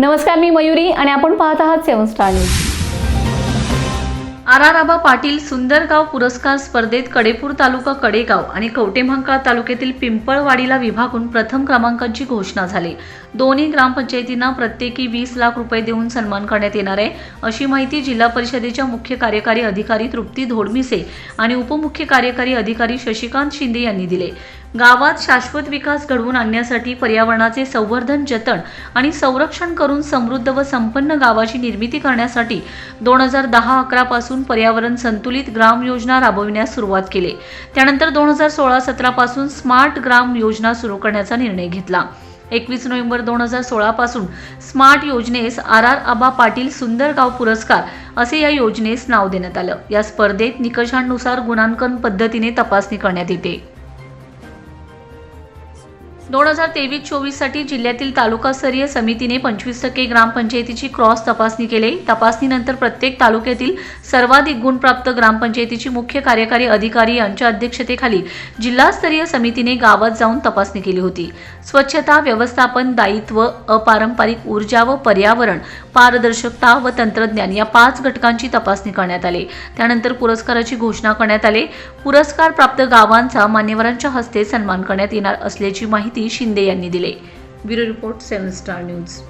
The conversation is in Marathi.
नमस्कार मी मयुरी आणि आपण पाहत आहात seven star news. R R Aba Patil सुंदरगाव पुरस्कार स्पर्धेत कडेपूर तालुका कडेगाव आणि कवटेमहांकाळ तालुक्यातील पिंपळवाडीला विभागून प्रथम क्रमांकाची घोषणा झाली. दोन्ही ग्रामपंचायतींना प्रत्येकी वीस लाख रुपये देऊन सन्मान करण्यात येणार आहे. अशी माहिती जिल्हा परिषदेच्या मुख्य कार्यकारी अधिकारी तृप्ती धोडमिसे आणि उपमुख्य कार्यकारी अधिकारी शशिकांत शिंदे यांनी दिले. गावात शाश्वत विकास घडवून आणण्यासाठी पर्यावरणाचे संवर्धन जतन आणि संरक्षण करून समृद्ध व संपन्न गावाची निर्मिती करण्यासाठी दोन हजार दहा अकरा पासून पर्यावरण संतुलित ग्राम योजना राबविण्यास सुरुवात केली. त्यानंतर दोन हजार सोळा सतरा पासून स्मार्ट ग्राम योजना सुरू करण्याचा निर्णय घेतला. एकवीस नोव्हेंबर दोन हजार सोळा पासून स्मार्ट योजनेस आर आर आबा पाटील सुंदरगाव पुरस्कार असे या योजनेस नाव देण्यात आलं. या स्पर्धेत निकषांनुसार गुणांकन पद्धतीने तपासणी करण्यात येते. दोन हजार तेवीस चोवीससाठी जिल्ह्यातील तालुकास्तरीय समितीने पंचवीस टक्के ग्रामपंचायतीची क्रॉस तपासणी केली. तपासणीनंतर प्रत्येक तालुक्यातील सर्वाधिक गुणप्राप्त ग्रामपंचायतीची मुख्य कार्यकारी अधिकारी यांच्या अध्यक्षतेखाली जिल्हास्तरीय समितीने गावात जाऊन तपासणी केली होती. स्वच्छता व्यवस्थापन दायित्व अपारंपरिक ऊर्जा व पर्यावरण पारदर्शकता व तंत्रज्ञान या पाच घटकांची तपासणी करण्यात आली. त्यानंतर पुरस्काराची घोषणा करण्यात आली. पुरस्कार प्राप्त गावांचा मान्यवरांच्या हस्ते सन्मान करण्यात येणार असल्याची माहिती माहिती शिंदे यांनी दिली. Bureau report seven star news.